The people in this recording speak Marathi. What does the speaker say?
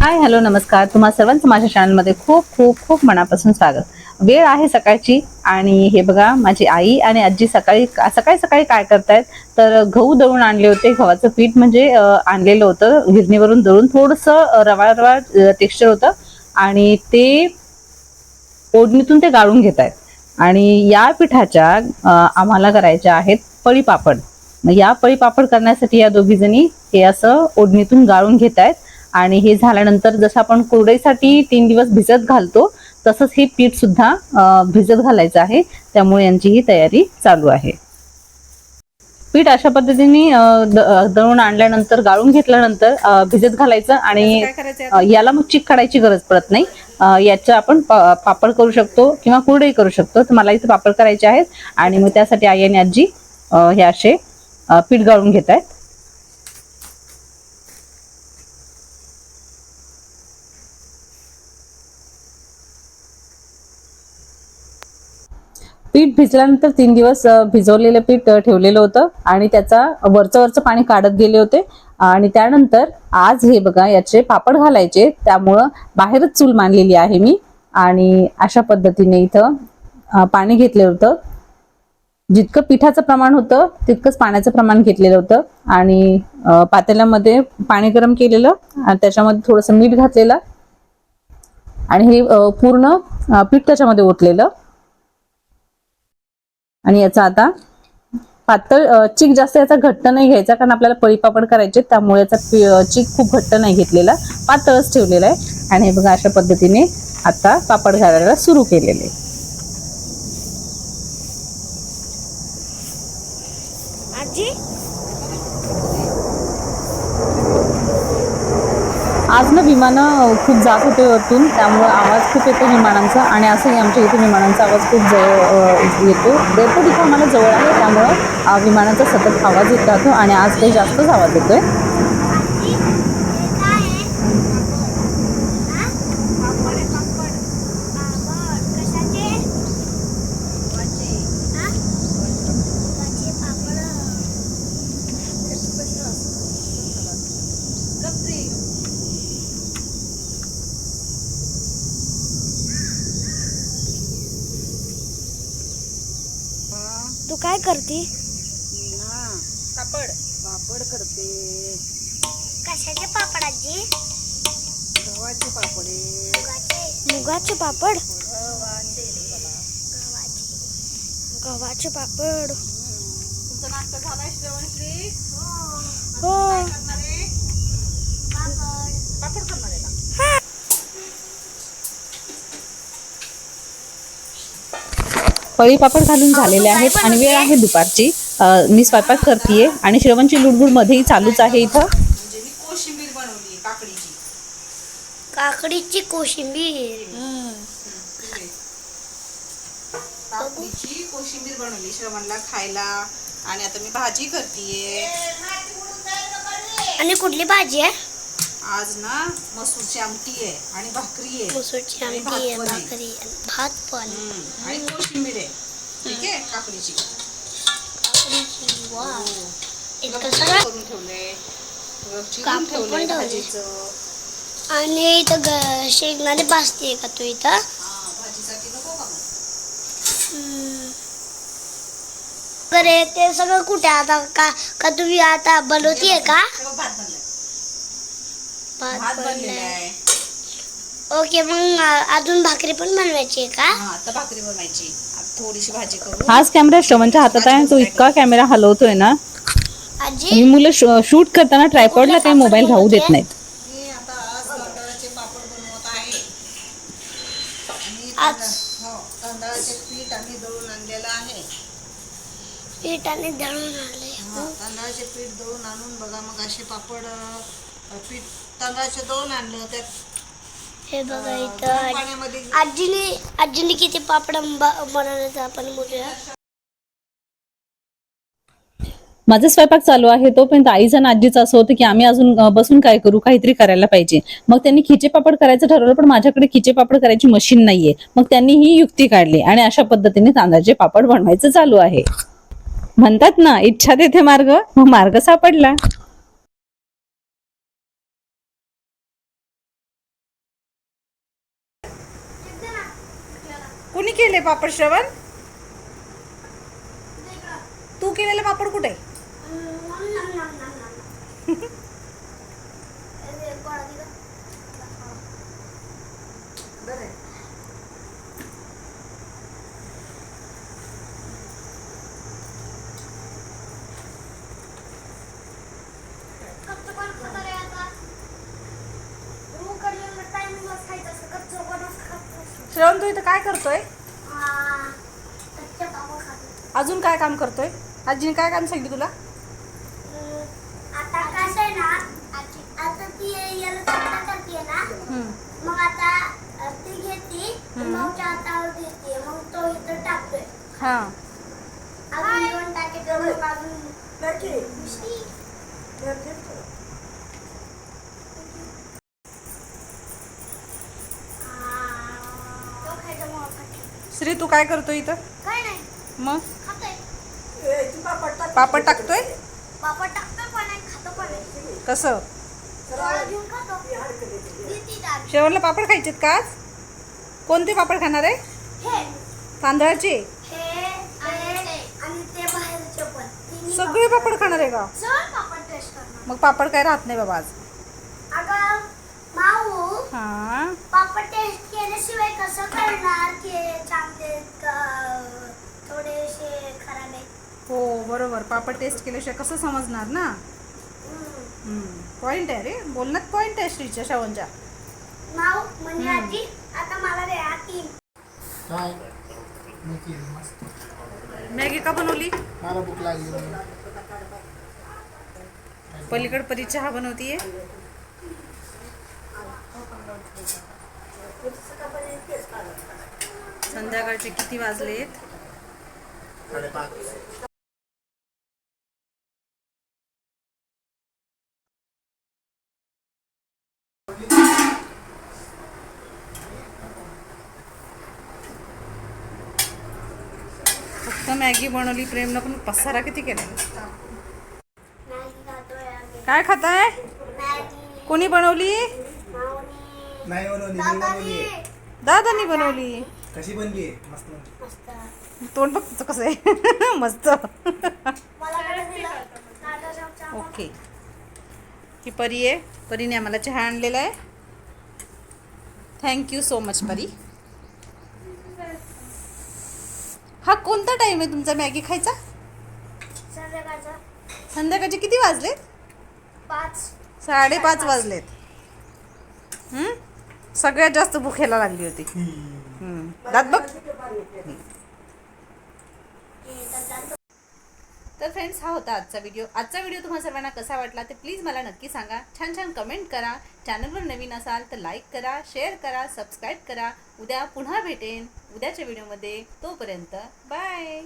हाय हॅलो नमस्कार. तुम्हा सर्वांचं माझ्या चॅनलमध्ये खूप खूप खूप मनापासून स्वागत. वेळ आहे सकाळची आणि हे बघा माझी आई आणि आजी सकाळी सकाळी सकाळी काय करतायत? तर गहू दळून आणले होते. गव्हाचं पीठ म्हणजे आणलेलं होतं. गिरणीवरून दळून थोडंसं रवाळ रवाळ टेक्स्चर होतं. आणि ते ओढणीतून ते गाळून घेत आहेत आणि या पिठाच्या आम्हाला करायच्या आहेत पळी पापड मग या पळी पापड करण्यासाठी या दोघीजणी हे असं ओढणीतून गाळून घेत आहेत आणि हे झाल्यानंतर जसं आपण कुरडईसाठी तीन दिवस भिजत घालतो तसंच हे पीठ सुद्धा भिजत घालायचं आहे. त्यामुळे यांची ही तयारी चालू आहे. पीठ अशा पद्धतीने दळून आणल्यानंतर गाळून घेतल्यानंतर भिजत घालायचं आणि याला मग चिक काढायची गरज पडत नाही. याचं आपण पापड करू शकतो किंवा कुरडई करू शकतो. तर मला इथे पापड करायचे आहेत आणि मग त्यासाठी आई आणि आजी हे असे पीठ गाळून घेत आहेत. पीठ भिजल्यानंतर तीन दिवस भिजवलेलं पीठ ठेवलेलं होतं आणि त्याचा वरचं वरचं पाणी काढत गेले होते. आणि त्यानंतर आज हे बघा याचे पापड घालायचे. त्यामुळं बाहेरच चूल मांडलेली आहे मी. आणि अशा पद्धतीने इथं पाणी घेतलं होतं. जितकं पिठाचं प्रमाण होतं तितकंच पाण्याचं प्रमाण घेतलेलं होतं. आणि पातेल्यामध्ये पाणी गरम केलेलं आणि त्याच्यामध्ये थोडंसं मीठ घातलेलं. आणि हे पूर्ण पीठ त्याच्यामध्ये ओतलेलं. आणि याचा आता पातळ चीक जास्त याचा घट्ट नाही घ्यायचा कारण आपल्याला पळीपापड करायचे त्यामुळे याचा चीक खूप घट्ट नाही घेतलेला. पातळच ठेवलेला आहे. आणि हे बघा अशा पद्धतीने आता पापड घालायला सुरू केलेले आजी आज ना विमानं खूप जात होते वरतून. त्यामुळे आवाज खूप येतो विमानांचा आणि असंही आमच्या इथे विमानांचा आवाज खूप जवळ येतो. एअरपोर्ट इथं आम्हाला जवळ आहे त्यामुळं विमानाचा सतत आवाज येत राहतो आणि आज काही जास्तच आवाज येतोय. आहे हे काय आहे हा? पापड पापड कशाचे हा? गव्हाचे पापड तू काय करते? पापड पापड करते. कशाचे पापड आजी? गव्हाचे पापडे. मुगाचे मुगाचे पापड? गव्हाचे. पापड. तुमचा नाश्ता झालाय श्रवणश्री हो. पापड करणार आहे. पळी पापड घालून झालेले आहेत आणि वेळ आहे दुपारची. मी स्वयंपाक करतेय आणि श्रवणची लुडबुड मध्येही चालूच आहे इथं. म्हणजे मी कोशिंबीर बनवली काकडीची काकडीची कोशिंबीर. काकडीची कोशिंबीर बनवली श्रवणला खायला. आणि आता मी भाजी करतेय. आणि कुठली भाजी आहे? आज ना मसूरची आमटी आहे आणि भाकरी आहे. मसूरची आमटी आहे. भाकरी आहे, भात पण आणि कोशिंबीर आहे. ठीक आहे? काकडीची. काकडीची वा. हो. इतकं सगळं करून ठेवलंय चिरून ठेवलंय. भाजीचं. आणि इथं शेंगदाणे भाजते का तू इथं? हा, भाजीसाठी नको का मग? हम्म. बरे ते सगळं कुठे आता का का तुम्ही आता बनवतीये का? तेव्हा भात बनलाय. भात बनलेला बनलाय. आहे. ओके मग अजून भाकरी पण बनवायची आहे का? हा आता भाकरी बनवायची. आता थोडीशी भाजी करू. हाच कॅमेरा श्रवणच्या हातात आहे तो इतका कॅमेरा हलवतोय ना. आजी? ही मुलं शूट करताना ट्रायपॉडला काही मोबाईल राहू देत नाहीत. मी आता आज तांदळाचे पापड बनवत आहे. आणि आज? तांदळा- हो तांदळाचे पीठ आम्ही दळून आणलेलं आहे. पीठ आणि दळून आले हा, तांदळाचे पीठ दळून आणून बघा मग असे पापड अ, पीठ तांदळाचे दळून आणलं त्यात हे बघा गरम इथं पाण्यामध्ये आजीने आजीने किती पापड आपण बोलूया माझा स्वयंपाक चालू आहे तोपर्यंत आईचं आणि आजीचं असं होतं की आम्ही अजून अं, बसून काय करू? काहीतरी करायला पाहिजे. मग त्यांनी खिचे पापड करायचं ठरवलं पण माझ्याकडे खिचे पापड करायची मशीन नाहीये. मग त्यांनी ही युक्ती काढली आणि अशा पद्धतीने तांदळाचे पापड बनवायचं चालू आहे. म्हणतात ना इच्छा तेथे मार्ग मग मार्ग सापडला. कुणी केले पापड श्रवण? तू केलेले पापड कुठे? श्रवण तू इथं काय करतोय? अजून काय काम करतोय? आजीने काय काम सांगितलं तुला? आता कसं आहे ना आता ती याला चपटा करते ना हम्म. मग आता ती घेते हातावर देते मग तो इथं टाकतोय. हा अजून दोन टाके करून अजून उशी. आ, तो खायचा मग खाते. श्री तू काय करतोय इथं? काय नाही. मग? खातोय. पापड टाकतोय? बापा टाकतोय पण आहे खातो पण. आहे कसं थोडं घेऊन खातो. किती टाक श्रवणला पापड खायचेत का आज? कोणते पापड खाणार आहे? हे. तांदळाचे? हे आणि आणि ते बाहेरचे पण. तिन्ही सगळे पापड. खाणार आहे का? सगळे पापड टेस्ट करणार. मग पापड काय राहत नाही बाबा आज. अगं माऊ हा. पापड टेस्ट केल्याशिवाय कसं करणार की चांगले का थोडेसे खराब. आहेत हो बरोबर. पापड टेस्ट केल्याशिवाय कसं समजणार ना? हम्म. पॉइंट आहे रे. बोलण्यात पॉइंट आहे श्रीच्या श्रवणच्या. म्हणजे हम्म. आजी? आता मला दे तीन काय? मी केली मस्त. मॅगी का बनवली? मला भूक लागली. पलीकड परी चहा बनवतीये? संध्याकाळचे किती वाजलेत? फक्त मॅगी बनवली प्रेमनं पण पसारा किती केला काय खाताय? कोणी बनवली? दादानी बनवली. कशी बनली मस्त बनली. मस्त. तोंड बघ तुझं कसं आहे. मस्त. मला कडे दिलं. दादाच्या चहा. ओके. ही परी आहे. परीने आम्हाला चहा आणलेला आहे. थँक्यू सो मच परी. हा कोणता टाईम आहे तुमचा मॅगी खायचा? संध्याकाळचं. संध्याकाळचे किती वाजलेत? पाच. साडेपाच वाजलेत. हं? सगळ्यात जास्त भुकेला लागली होती. हं. दात बघ. तर फ्रेंड्स हा होता आजचा व्हिडिओ आजचा व्हिडिओ तुम्हाला सर्वांना कसा वाटला ते प्लीज मला नक्की सांगा. छान छान कमेंट करा. चॅनलवर नवीन असाल तर लाईक करा शेअर करा सबस्क्राईब करा. उद्या पुन्हा भेटेन. उद्याच्या व्हिडिओमध्ये तोपर्यंत बाय